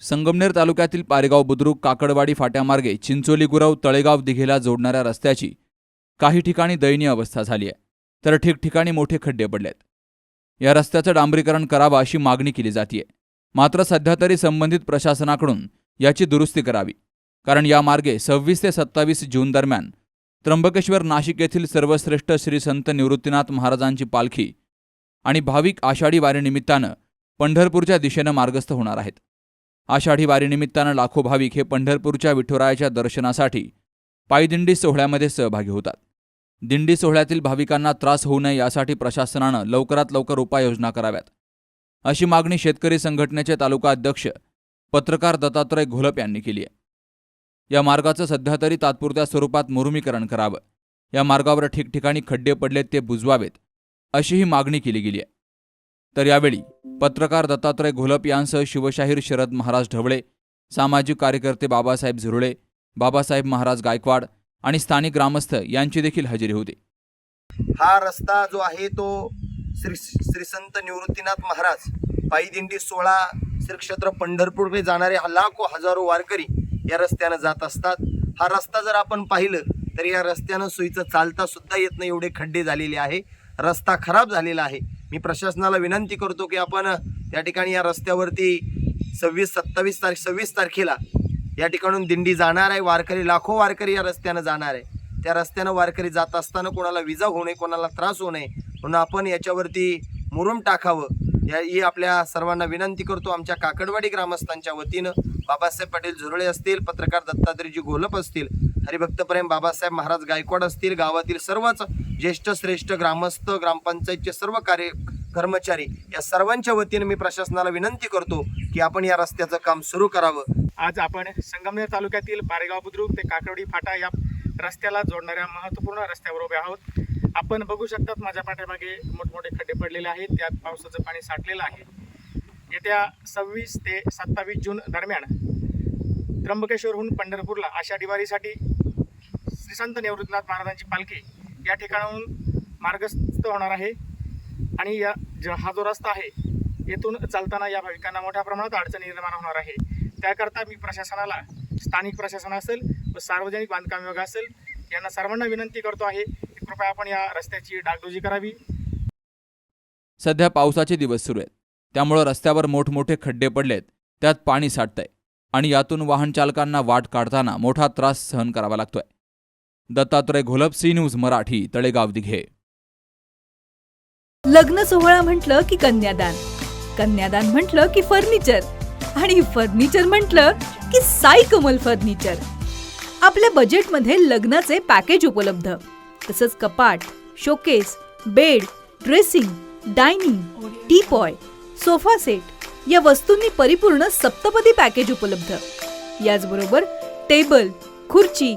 संगमनेर तालुक्यातील पारेगाव बुद्रुक काकडवाडी फाट्यामार्गे चिंचोली गुरव तळेगाव दिघेला जोडणाऱ्या रस्त्याची काही ठिकाणी दयनीय अवस्था झाली आहे. तर ठिकठिकाणी मोठे खड्डे पडलेत. या रस्त्याचं डांबरीकरण करावं अशी मागणी केली जाते मात्र सध्या तरी संबंधित प्रशासनाकडून याची दुरुस्ती करावी. कारण या मार्गे सव्वीस ते सत्तावीस जून दरम्यान त्र्यंबकेश्वर नाशिक येथील सर्वश्रेष्ठ श्री संत निवृत्तीनाथ महाराजांची पालखी आणि भाविक आषाढी वारीनिमित्तानं पंढरपूरच्या दिशेनं मार्गस्थ होणार आहेत. आषाढी वारीनिमित्तानं लाखो भाविक हे पंढरपूरच्या विठुरायाच्या दर्शनासाठी पायदिंडी सोहळ्यामध्ये सहभागी होतात. दिंडी सोहळ्यातील भाविकांना त्रास होऊ नये यासाठी प्रशासनानं लवकरात लवकर उपाययोजना कराव्यात. अशी मागणी शेतकरी संघटनेचे तालुका अध्यक्ष पत्रकार दत्तात्रय घोलप यांनी केली आहे. या मार्गाचं सध्या तरी तात्पुरत्या स्वरूपात मुरुमीकरण करावं. या मार्गावर ठिकठिकाणी खड्डे पडलेत ते बुजवावेत अशीही मागणी केली गेली आहे. तर यावेळी पत्रकार दत्तात्रय घोलप यांसह शिवशाहीर शरद महाराज ढवळे सामाजिक कार्यकर्ते बाबासाहेब झुरळे बाबासाहेब महाराज गायकवाड आणि स्थानिक ग्रामस्थ यांची देखील हजेरी होती. हा रस्ता जो आहे तो श्री श्री संत निवृत्तीनाथ महाराज पायी दिंडी सोळा श्री क्षेत्र पंढरपूरकडे जाणारे लाखो हजारो वारकरी या रस्त्यानं जात असतात. हा रस्ता जर आपण पाहिलं तर या रस्त्यानं सोयीचं चालता सुद्धा येत नाही एवढे खड्डे झालेले आहे. रस्ता खराब झालेला आहे. मी प्रशासनाला विनंती करतो की आपण त्या ठिकाणी या रस्त्यावरती सव्वीस सत्तावीस तारीख सव्वीस तारखेला या ठिकाणून दिंडी जाणार आहे. वारकरी लाखो वारकरी या रस्त्यानं जाणार आहे. त्या रस्त्यानं वारकरी जात असताना कोणाला विजा होऊ नये कोणाला त्रास होऊ नये म्हणून आपण याच्यावरती मुरुम टाकावं. या ही आपल्या सर्वांना विनंती करतो. आमच्या काकडवाडी ग्रामस्थांच्या वतीनं बाबासाहेब पाटील झुरळे असतील पत्रकार दत्तात्रेयजी घोलप असतील हरिभक्त प्रेम बाबासाहेब महाराज गायकवाड असतील गावातील सर्वच ज्येष्ठ श्रेष्ठ ग्रामस्थ ग्रामपंचायतचे सर्व कार्य कर्मचारी या सर्वांच्या वतीने मी प्रशासनाला विनंती करतो की आपण या रस्त्याचं काम सुरू करावं. आज आपण संगमनेर तालुक्यातील पारेगाव बुद्रुक ते काकवडी फाटा या रस्त्याला जोडणाऱ्या महत्त्वपूर्ण रस्त्यावर उभे आहोत. आपण बघू शकतात माझ्या पाठीमागे मोठमोठे खड्डे पडलेले आहेत त्यात पावसाचं पाणी साठलेलं आहे. येत्या सव्वीस ते सत्तावीस जून दरम्यान त्र्यंबकेश्वरहून पंढरपूरला आषाढी वारीसाठी श्री संत महाराजांची पालखी या ठिकाणाहून मार्गस्थ होणार आहे. आणि या ज हा जो रस्ता आहे येथून चालताना या भाविकांना मोठ्या प्रमाणात अडचणी निर्माण होणार आहे. त्याकरता मी प्रशासनाला स्थानिक प्रशासन असेल व सार्वजनिक बांधकाम विभाग असेल यांना सर्वांना विनंती करतो आहे की कृपया आपण या रस्त्याची डागडुजी करावी. सध्या पावसाचे दिवस सुरू आहेत. त्यामुळं रस्त्यावर मोठमोठे खड्डे पडलेत. त्यात पाणी साठतंय. आणि यातून वाहन चालकांना वाट काढताना मोठा त्रास सहन करावा लागतोय. Dattatray Gholap C news Marathi Talegaon Dighe. लग्न सोहळा म्हटलं की कन्यादान. कन्यादान म्हटलं की फर्निचर. आणि फर्निचर म्हटलं की साई कमल फर्निचर. आपल्या बजेटमध्ये लग्नाचे पॅकेज उपलब्ध. तसंच कपाट showcase bed dressing dining teapoy sofa set या वस्तूंनी परिपूर्ण सप्तपदी पॅकेज उपलब्ध. याचबरोबर टेबल खुर्ची